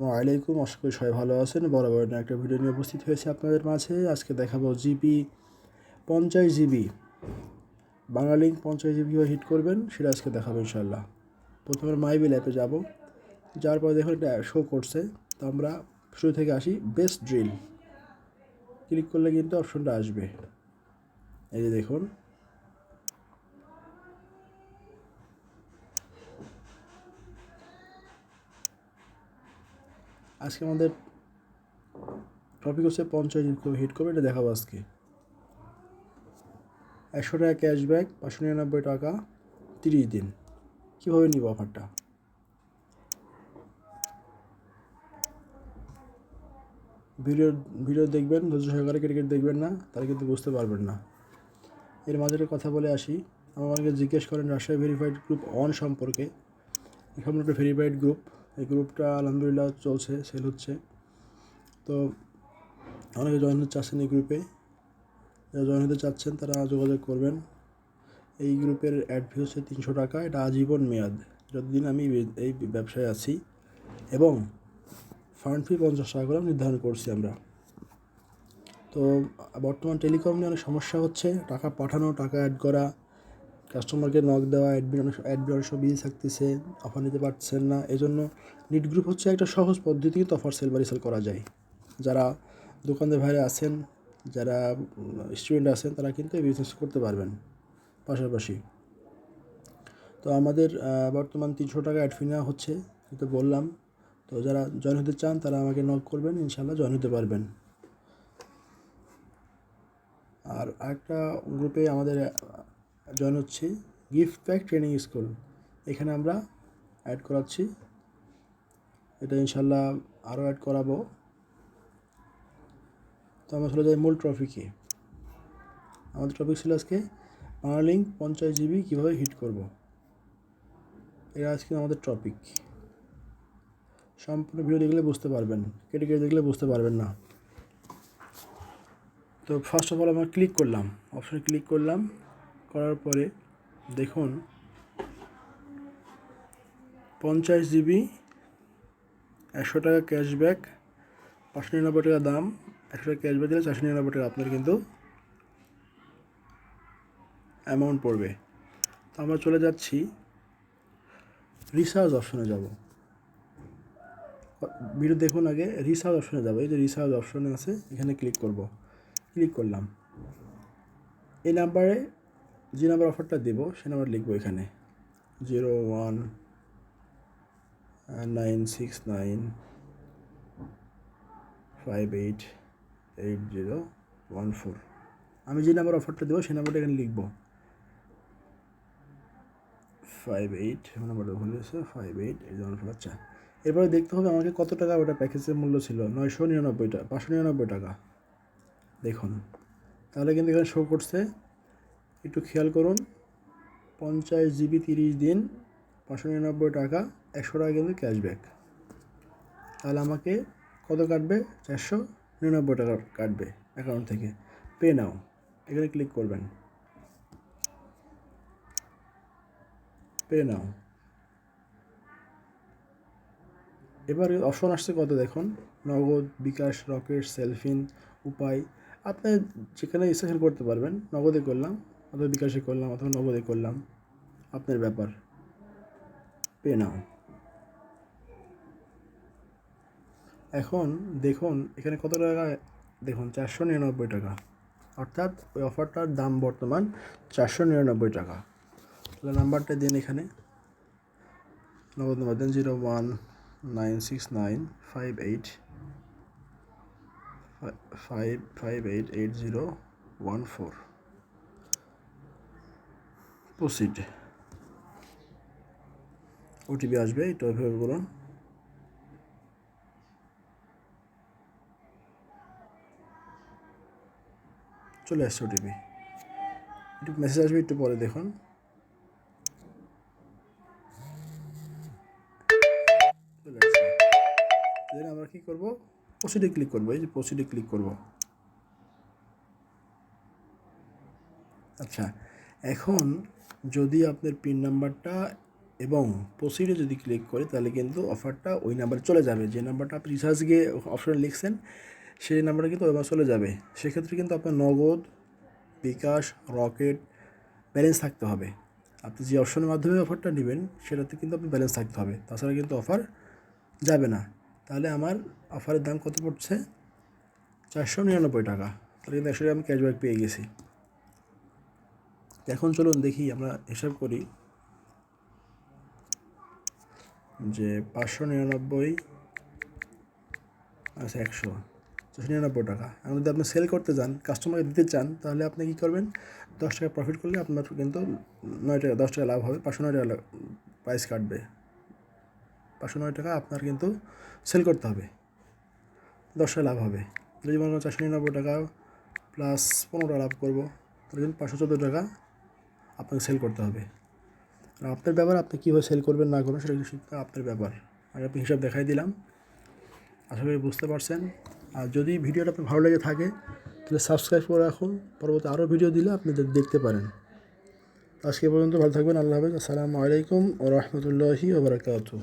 আলাইকুম আশা করি সবাই ভালো আছেন। বড় বরাবর একটা ভিডিও নিয়ে উপস্থিত হয়েছে আপনাদের মাঝে। আজকে দেখাবো জিবি পঞ্চাশ জিবি। বাংলালিঙ্ক পঞ্চাশ জিবি কীভাবে হিট করবেন, সেটা আজকে দেখাবো ইনশাল্লাহ প্রথমে মাইবিল অ্যাপে যাব। যার পরে দেখুন এটা শো করছে। তো আমরা শুরু থেকে আসি। বেস্ট ড্রিল ক্লিক করলে কিন্তু অপশনটা আসবে। এই যে দেখুন। আজকে আমাদের টপিক হচ্ছে পঞ্চাশ হিট করবে, এটা দেখাবো আজকে। একশো টাকা ক্যাশব্যাক পাঁচশো নিরানব্বই টাকা, তিরিশ দিন। কীভাবে নিব অফারটা ভিডিও ভিডিও দেখবেন, ধৈর্য সহকারে ক্রিকেট দেখবেন না, তাহলে কিন্তু বুঝতে পারবেন না। এর মাঝে কথা বলে আসি আমার অনেকে জিজ্ঞেস করেন রাজশাহী ভেরিফাইড গ্রুপ অন সম্পর্কে। এখানে একটা ভেরিফাইড গ্রুপ এই গ্রুপটা আলহামদুলিল্লাহ চলছে সেল হচ্ছে। তো অনেকে জয়েন হতে চাচ্ছেন এই গ্রুপে যারা জয়েন হতে চাচ্ছেন, তারা যোগাযোগ করবেন। এই গ্রুপের অ্যাড ফি হচ্ছে তিনশো টাকা, এটা আজীবন মেয়াদ। যতদিন আমি এই ব্যবসায় আছি। এবং ফান্ড ফি পঞ্চাশ টাকা করে নির্ধারণ করছি আমরা। তো বর্তমান টেলিকম নিয়ে অনেক সমস্যা হচ্ছে। টাকা পাঠানো, টাকা অ্যাড করা কাস্টমারকে নক দেওয়া অ্যাডমিন অনেক অ্যাডমিন অনেক সময় বিজি থাকতেছে অফার নিতে পারছেন না। এই জন্য নিট গ্রুপ হচ্ছে একটা সহজ পদ্ধতি কিন্তু অফার সেল বা রিসেল করা যায়। যারা দোকানদার ভাইরে আছেন, যারা স্টুডেন্ট আছেন, তারা কিন্তু এই বিজনেস করতে পারবেন পাশাপাশি। তো আমাদের বর্তমান তিনশো টাকা অ্যাড ফি নেওয়া হচ্ছে কিন্তু বললাম। তো যারা জয়েন হতে চান, তারা আমাকে নক করবেন ইনশাল্লাহ জয়েন হতে পারবেন। আর একটা গ্রুপে আমাদের জয়েন হচ্ছি গিফট প্যাক ট্রেনিং স্কুল। এখানে আমরা অ্যাড করাচ্ছি। এটা ইনশাল্লাহ আরও অ্যাড করাবো। তো আমরা চলে যাই মূল ট্রফিকে আমাদের টপিক ছিল আজকে বাংলালিঙ্ক পঞ্চাশ জিবি কীভাবে হিট করব। এটা আজকে আমাদের টপিক সম্পূর্ণ ভিডিও দেখলে বুঝতে পারবেন কেটে কেটে দেখলে বুঝতে পারবেন না। তো ফার্স্ট অফ অল আমরা ক্লিক করলাম। অপশানে ক্লিক করলাম। করার পরে দেখুন, পঞ্চাশ জিবি একশো টাকা ক্যাশব্যাক পাঁচশো নিরানব্বই টাকা দাম, একশো টাকা ক্যাশব্যাক দিলে চারশো নিরানব্বই টাকা আপনার কিন্তু অ্যামাউন্ট পড়বে। তো আমরা চলে যাচ্ছি রিসার্চ অপশনে যাব। ভিডিও দেখুন আগে রিসার্চ অপশনে যাব। এই যে রিসার্চ অপশনে আছে, এখানে ক্লিক করব। ক্লিক করলাম। এই নাম্বারে যে নাম্বার অফারটা দেবো, সে নাম্বার লিখব এখানে। Zero one nine six nine five eight eight zero one four আমি যে নাম্বার অফারটা দেবো সেই নাম্বারটা এখানে লিখব। ফাইভ এইট নাম্বারটা ভুল হয়েছে। Five eight eight one four আচ্ছা। এরপরে দেখতে হবে আমাকে কত টাকা ওটা প্যাকেজের মূল্য ছিল। নয়শো নিরানব্বই টাকা পাঁচশো নিরানব্বই টাকা। দেখুন। তাহলে কিন্তু এখানে শো করছে একটু খেয়াল করুন। পঞ্চাশ জিবি তিরিশ দিন, পাঁচশো নিরানব্বই টাকা, একশো টাকা কিন্তু ক্যাশব্যাক তাহলে আমাকে কত কাটবে? চারশো নিরানব্বই টাকা কাটবে অ্যাকাউন্ট থেকে। পে নাও এখানে ক্লিক করবেন। পে নাও এবার অপশন আসছে কত দেখুন? নগদ, বিকাশ, রকেট সেলফিন উপায়। আপনি যেখানে ইচ্ছা করতে পারবেন। নগদে করলাম। অথবা বিকাশে করলাম অথবা নগদে করলাম। আপনার ব্যাপার। Pay now. এখন দেখুন, এখানে কত টাকা? দেখুন, চারশো নিরানব্বই টাকা। অর্থাৎ ওই অফারটার দাম বর্তমান চারশো নিরানব্বই টাকা। তাহলে নাম্বারটা দিন এখানে। নগদ নাম্বার দেন zero one nine six nine five eight five five eight eight zero one four. Proceed OTP আসবে এটা ওইভাবে করুন চলে আসছে ওটিপি একটু মেসেজ আসবে, একটু পরে দেখুন। আমরা কী করব? প্রসিডে ক্লিক করব, এই যে প্রসিডে ক্লিক করব। আচ্ছা এখন যদি আপনার পিন নাম্বারটা এবং প্রসিডে যদি ক্লিক করি, তাহলে কিন্তু অফারটা ওই নাম্বারে চলে যাবে। যে নাম্বারটা আপনি রিচার্জ গিয়ে অপশনে লিখছেন, সেই নাম্বারে কিন্তু ওইবার চলে যাবে। সেক্ষেত্রে কিন্তু আপনার নগদ, বিকাশ, রকেট ব্যালেন্স থাকতে হবে। আপনি যে অপশনের মাধ্যমে অফারটা নেবেন, সেটাতে কিন্তু আপনি ব্যালেন্স থাকতে হবে। তাছাড়া কিন্তু অফার যাবে না। তাহলে আমার অফারের দাম কত পড়ছে? চারশো নিরানব্বই টাকা। তাহলে কিন্তু একশো আমি ক্যাশব্যাক পেয়ে গেছি। এখন চলুন দেখি আমরা হিসাব করি যে পাঁচশো নিরানব্বই আচ্ছা একশো। চারশো নিরানব্বই টাকা। এখন যদি আপনি সেল করতে চান কাস্টমারকে দিতে চান, তাহলে আপনি কী করবেন? দশ টাকা প্রফিট করলে আপনার কিন্তু নয় টাকা, দশ টাকা লাভ হবে, পাঁচশো নয় টাকা প্রাইস কাটবে। পাঁচশো নয় টাকা আপনার কিন্তু সেল করতে হবে। দশ টাকা লাভ হবে। যদি মনে করেন চারশো নিরানব্বই টাকা প্লাস পনেরো টাকা লাভ করব, তাহলে কিন্তু পাঁচশো চোদ্দ টাকা আপনাকে সেল করতে হবে। আর আপনার ব্যাপার আপনি কীভাবে সেল করবেন না করবেন সেটা আপনার ব্যাপার আমি আপনি হিসাব দেখাই দিলাম। আশা করি বুঝতে পারছেন। আর যদি ভিডিওটা আপনার ভালো লেগে থাকে, তাহলে সাবস্ক্রাইব করে রাখুন। পরবর্তী আরও ভিডিও দিলে আপনি দেখতে পারেন। আজকে পর্যন্ত ভালো থাকবেন। আল্লাহ হাফেজ। আসসালামু আলাইকুম ও রহমতুল্লাহি ওবরাকাতুহ